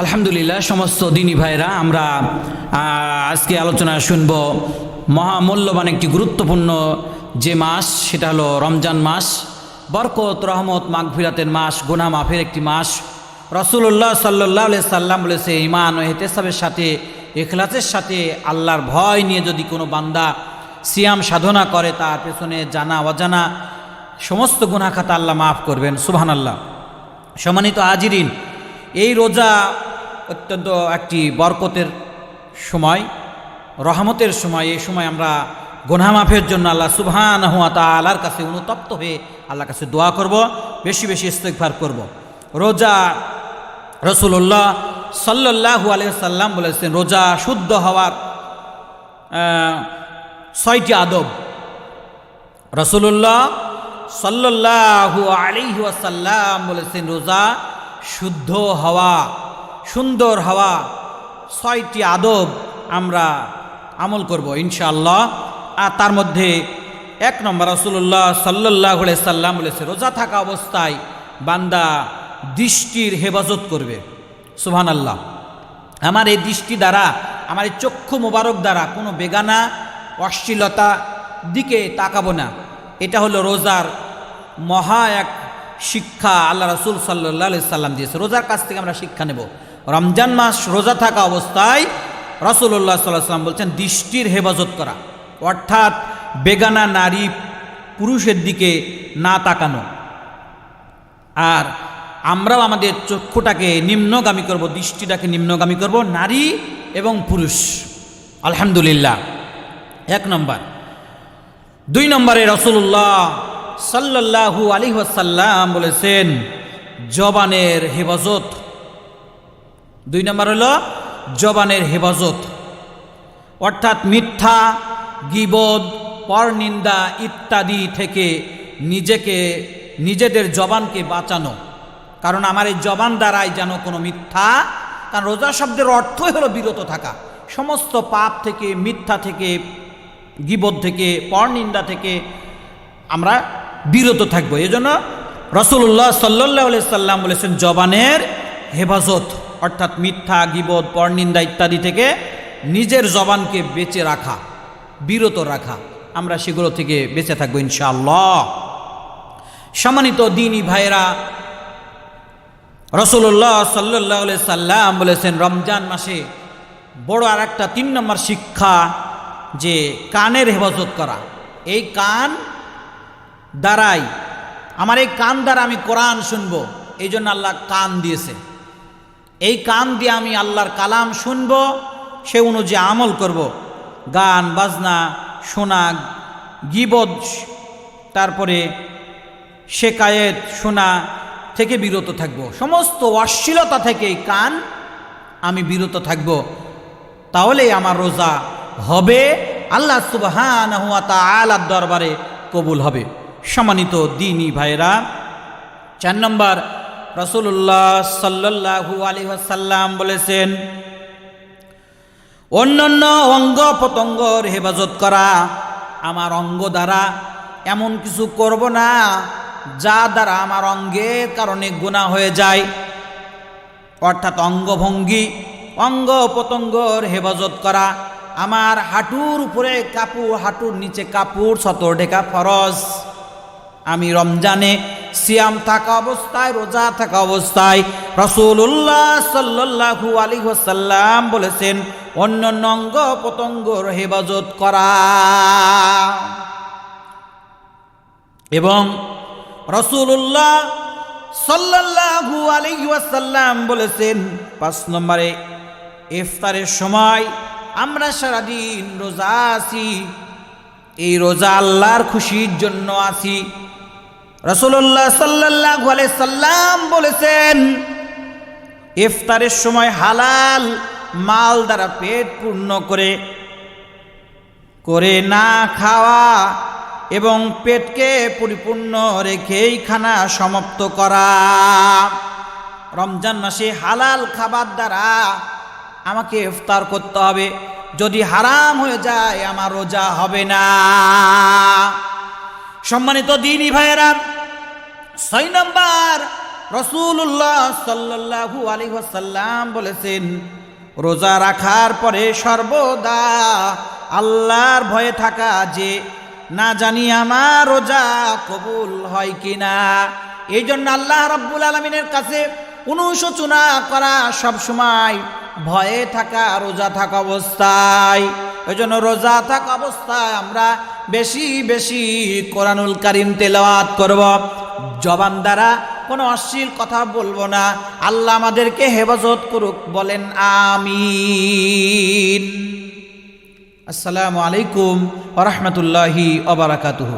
আলহামদুলিল্লাহ, সমস্ত দিনী ভাইরা আমরা আজকে আলোচনা শুনব মহামূল্যবান একটি গুরুত্বপূর্ণ যে মাস, সেটা হলো রমজান মাস। বরকত, রহমত, মাগফিরাতের মাস গুনা মাফের একটি মাস। রসুল্লাহ সাল্লাহ সাল্লাম বলেছে ইমান ও হেতেসাবের সাথে, এখলাসের সাথে আল্লাহর ভয় নিয়ে যদি কোনো বান্দা সিয়াম সাধনা করে, তার পেছনে জানা অজানা সমস্ত গুনাখাতা আল্লাহ মাফ করবেন। সুবহান আল্লাহ সম্মানিত হাজিরিন, এই রোজা অত্যন্ত একটি বরকতের সময়, রহমতের সময়। এই সময় আমরা গোনা মাফের জন্য আল্লাহ সুবহান হুয়া তালার কাছে অনুতপ্ত হয়ে আল্লাহর কাছে দোয়া করব, বেশি বেশি ইস্তেকভার করব। রোজা রসুল্লাহ সাল্লাহু সাল্লাম বলেছেন, রোজা শুদ্ধ হওয়ার ছয়টি আদব। রসুল্লাহ সাল্লাহু আলিহু আসাল্লাম বলেছেন, রোজা শুদ্ধ হওয়া। সুন্দর হওয়া, ছয়টি আদব আমরা আমল করব ইনশাআল্লাহ। আর তার মধ্যে এক নম্বর রসুল্লাহ সাল্লাহ সাল্লাম বলেছে, রোজা থাকা অবস্থায় বান্দা দৃষ্টির হেফাজত করবে। সুবহান আল্লাহ আমার এই দৃষ্টি দ্বারা, আমার এই চক্ষু মোবারক দ্বারা কোনো বেগানা, অশ্লীলতা দিকে তাকাবো না। এটা হলো রোজার মহা এক শিক্ষা আল্লাহ রসুল সাল্লাহ সাল্লাম দিয়েছে। রোজার কাছ থেকে আমরা শিক্ষা নেব। রমজান মাস রোজা থাকা অবস্থায় রসুল্লাহ সাল্লাহ সাল্লাম বলছেন, দৃষ্টির হেফাজত করা। অর্থাৎ বেগানা নারী পুরুষের দিকে না তাকানো। আর আমরাও আমাদের চক্ষুটাকে নিম্নগামী করব, দৃষ্টিটাকে নিম্নগামী করব, নারী এবং পুরুষ। আলহামদুলিল্লাহ। এক নম্বর। দুই নম্বরে রসুল্লাহ সাল্লাহু আলী ওয়াসাল্লাম বলেছেন, জবানের হেফাজত দুই নম্বর হলো জবানের হেফাজত। অর্থাৎ মিথ্যা, গিবদ, পরনিন্দা ইত্যাদি থেকে নিজেকে, নিজেদের জবানকে বাঁচানো। কারণ আমার এই জবান দ্বারাই যেন কোনো মিথ্যা, কারণ রোজা শব্দের অর্থই হলো বিরত থাকা। সমস্ত পাপ থেকে, মিথ্যা থেকে, গিবদ থেকে, পরনিন্দা থেকে আমরা বিরত থাকব। এই জন্য রসুল্লাহ সাল্লাহ সাল্লাম বলেছেন, জবানের হেফাজত। অর্থাৎ মিথ্যা, গিবদ, পরনিন্দা ইত্যাদি থেকে নিজের জবানকে বেঁচে রাখা, বিরত রাখা, আমরা সেগুলো থেকে বেঁচে থাকব ইনশাআল্লাহ। সম্মানিত দিনী ভাইয়েরা রসুল্লাহ সাল্লাহ সাল্লাম বলেছেন, রমজান মাসে বড় আর একটা তিন নম্বর শিক্ষা যে কানের হেফাজত করা। এই কান দ্বারাই, আমার এই কান দ্বারা আমি কোরআন শুনব, এই জন্য আল্লাহ কান দিয়েছে। এই কান দিয়ে আমি আল্লাহর কালাম শুনব, সে অনুযায়ী আমল করব। গান, বাজনা, শোনা, গিবদ, তারপরে শেকায়েত, শোনা থেকে বিরত থাকব। সমস্ত অশ্লীলতা থেকে এই কান আমি বিরত থাকব। তাহলেই আমার রোজা হবে, আল্লাহ সুবহান আলার দরবারে কবুল হবে। সম্মানিত দিনী ভাইরা চার নম্বর রসুল্লাহ সাল্লাহু আলী সাল্লাম বলেছেন, অন্যান্য অঙ্গ প্রত্যঙ্গর হেফাজত করা আমার অঙ্গ দ্বারা এমন কিছু করব না, যা দ্বারা আমার অঙ্গের কারণে গুণা হয়ে যায়। অর্থাৎ অঙ্গভঙ্গি অঙ্গ প্রত্যঙ্গর হেফাজত করা আমার হাঁটুর উপরে কাপড়, হাঁটুর নিচে কাপড়, সতর ঢেকা ফরজ। আমি রমজানে সিয়াম থাকা অবস্থায়, রোজা থাকা অবস্থায় রসুল্লাহ সাল্লাহু আলী সাল্লাম বলেছেন অন্য অঙ্গ পতঙ্গর হেফাজত করা। এবং রসুল্লাহ সাল্লাহু আলী সাল্লাম বলেছেন, পাঁচ নম্বরে ইফতারের সময় আমরা সারাদিন রোজা আছি, এই রোজা আল্লাহর খুশির জন্য আছি। রসুল্লাহ সাল্লাহ সাল্লাম বলেছেন, ইফতারের সময় হালাল মাল দ্বারা পেট পূর্ণ করে করে না খাওয়া এবং পেটকে পরিপূর্ণ রেখেই খানা সমাপ্ত করা। রমজান মাসে হালাল খাবার দ্বারা আমাকে ইফতার করতে হবে। যদি হারাম হয়ে যায়, আমার রোজা হবে না। সম্মানিত দিনই ভাইয়েরা, ছয় নম্বর রসুল্লাহ সাল্লাহু আলী ওয়াসাল্লাম বলেছেন, রোজা রাখার পরে সর্বদা আল্লাহর ভয়ে থাকা যে, না জানি আমার রোজা কবুল হয় কিনা। এই জন্য আল্লাহ রব্বুল আলমিনের কাছে অনুশোচনা করা সবসময় ভয়ে থাকা, রোজা থাকা অবস্থায়। ওই জন্য রোজা থাক অবস্থায় আমরা বেশি বেশি কোরআনুল কারিম তেলাওয়াত করব। জবান দ্বারা কোনো অশ্লীল কথা বলব না। আল্লাহ আমাদেরকে হেফাজত করুক, বলেন আমিন। আসসালামু আলাইকুম ওরহমতুল্লাহি অবরাকাতুহু